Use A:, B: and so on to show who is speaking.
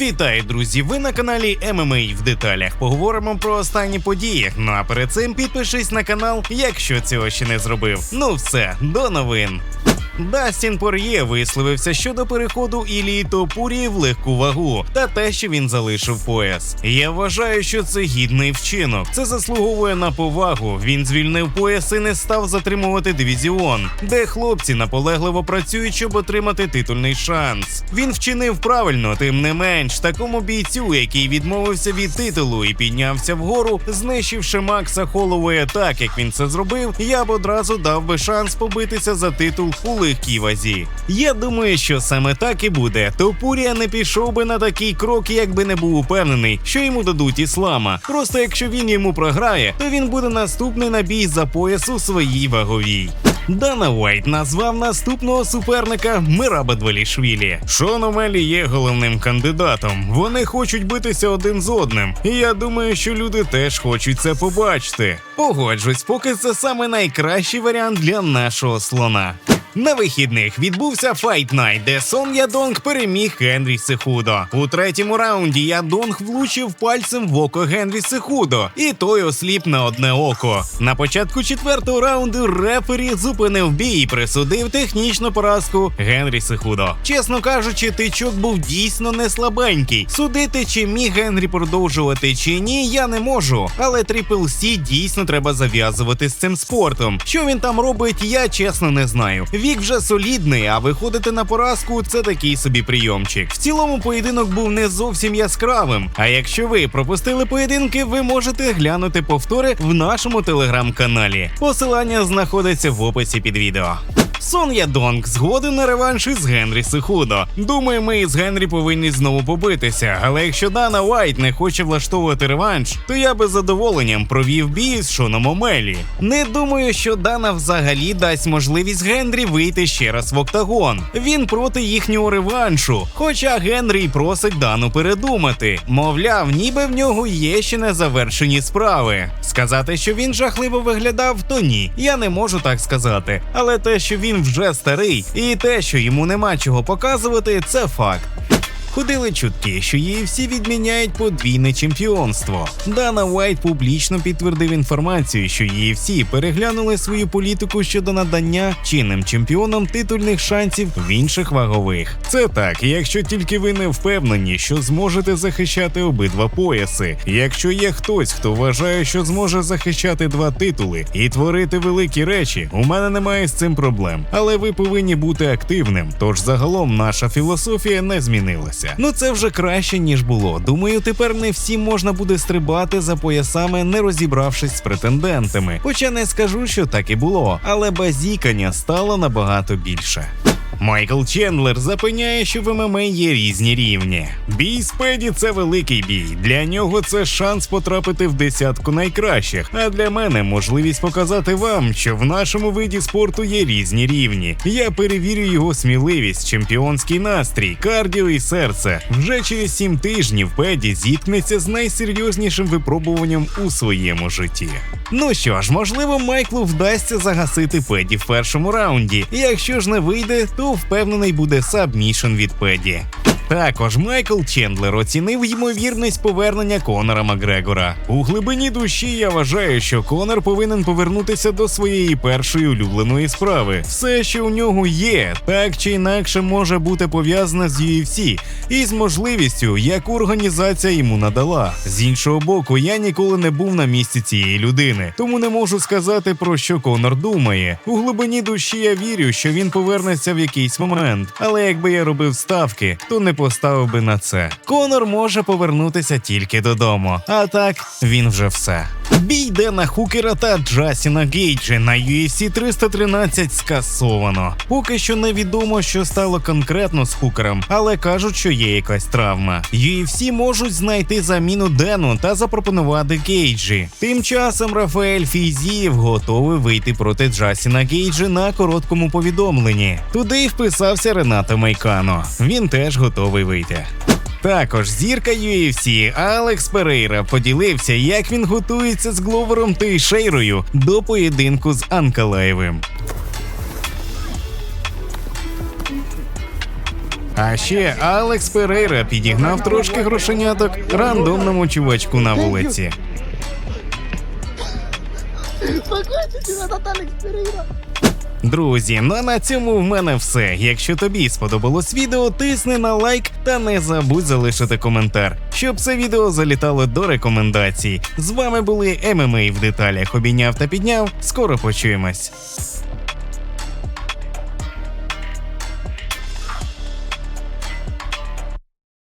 A: Вітаю, друзі! Ви на каналі ММА в деталях. Поговоримо про останні події. Ну а перед цим підпишись на канал, якщо цього ще не зробив. Ну все, до новин. Дастін Пор'є висловився щодо переходу Ілії Топурії в легку вагу та те, що він залишив пояс. Я вважаю, що це гідний вчинок. Це заслуговує на повагу. Він звільнив пояс і не став затримувати дивізіон, де хлопці наполегливо працюють, щоб отримати титульний шанс. Він вчинив правильно, тим не менш, такому бійцю, який відмовився від титулу і піднявся вгору, знищивши Макса Холовея так, як він це зробив, я б одразу дав би шанс побитися за титул у легкій вазі. Я думаю, що саме так і буде. Топурія не пішов би на такий крок, якби не був упевнений, що йому дадуть іслама. Просто якщо він йому програє, то він буде наступний на бій за пояс у своїй ваговій. Дана Уайт назвав наступного суперника Мираба Двалішвілі. Шон Омелі є головним кандидатом. Вони хочуть битися один з одним. І я думаю, що люди теж хочуть це побачити. Погоджусь, поки це саме найкращий варіант для нашого слона. На вихідних відбувся Fight Night, де Сон Ядонг переміг Генрі Сехудо. У третьому раунді Ядонг влучив пальцем в око Генрі Сехудо, і той осліп на одне око. На початку четвертого раунду рефері зупинив бій і присудив технічну поразку Генрі Сехудо. Чесно кажучи, тичок був дійсно не слабенький. Судити, чи міг Генрі продовжувати чи ні, я не можу. Але Трипл Сі дійсно треба зав'язувати з цим спортом. Що він там робить, я чесно не знаю. Вік вже солідний, а виходити на поразку це такий собі прийомчик. В цілому поєдинок був не зовсім яскравим. А якщо ви пропустили поєдинки, ви можете глянути повтори в нашому телеграм-каналі. Посилання знаходиться в описі під відео. Сон Ядонг згоден на реванш із Генрі Сихудо. Думаю, ми із Генрі повинні знову побитися. Але якщо Дана Уайт не хоче влаштовувати реванш, то я би з задоволенням провів бій з Шоном Омелі. Не думаю, що Дана взагалі дасть можливість Генрі вийти ще раз в октагон. Він проти їхнього реваншу. Хоча Генрі просить Дану передумати. Мовляв, ніби в нього є ще не завершені справи. Сказати, що він жахливо виглядав, то ні. Я не можу так сказати. Але те, що він вже старий, і те, що йому нема чого показувати, це факт. Ходили чутки, що UFC відміняють подвійне чемпіонство. Дана Уайт публічно підтвердив інформацію, що UFC переглянули свою політику щодо надання чинним чемпіонам титульних шансів в інших вагових. Це так, якщо тільки ви не впевнені, що зможете захищати обидва пояси. Якщо є хтось, хто вважає, що зможе захищати два титули і творити великі речі, у мене немає з цим проблем. Але ви повинні бути активним. Тож загалом наша філософія не змінилася. Ну це вже краще ніж було. Думаю, тепер не всім можна буде стрибати за поясами, не розібравшись з претендентами. Хоча не скажу, що так і було, але базікання стало набагато більше. Майкл Чендлер запевняє, що в ММА є різні рівні. Бій з Педі це великий бій. Для нього це шанс потрапити в десятку найкращих. А для мене можливість показати вам, що в нашому виді спорту є різні рівні. Я перевірю його сміливість, чемпіонський настрій, кардіо і серце. Вже через сім тижнів Педі зіткнеться з найсерйознішим випробуванням у своєму житті. Ну що ж, можливо, Майклу вдасться загасити Педі в першому раунді. Якщо ж не вийде, то впевнений буде сабмішн від Педі. Також Майкл Чендлер оцінив ймовірність повернення Конора Макгрегора. У глибині душі я вважаю, що Конор повинен повернутися до своєї першої улюбленої справи. Все, що у нього є, так чи інакше може бути пов'язане з UFC і з можливістю, яку організація йому надала. З іншого боку, я ніколи не був на місці цієї людини, тому не можу сказати про що Конор думає. У глибині душі я вірю, що він повернеться в якийсь момент. Але якби я робив ставки, то не поставив би на це. Конор може повернутися тільки додому. А так він вже все. Бій Дена Хукера та Джасіна Гейджі на UFC 313 скасовано. Поки що невідомо, що стало конкретно з Хукером, але кажуть, що є якась травма. UFC можуть знайти заміну Дену та запропонувати Гейджі. Тим часом Рафаель Фізієв готовий вийти проти Джасіна Гейджі на короткому повідомленні. Туди вписався Ренато Майкано. Він теж готовий вийти. Також зірка UFC Алекс Перейра поділився, як він готується з Гловером Тейшейрою до поєдинку з Анкалаєвим. А ще Алекс Перейра підігнав трошки грошеняток рандомному чувачку на вулиці.
B: Спокойся, тебе Наталекс Перейра.
A: Друзі, ну а на цьому в мене все. Якщо тобі сподобалось відео, тисни на лайк та не забудь залишити коментар, щоб це відео залітало до рекомендацій. З вами були ММА в деталях. Обійняв та підняв. Скоро почуємось.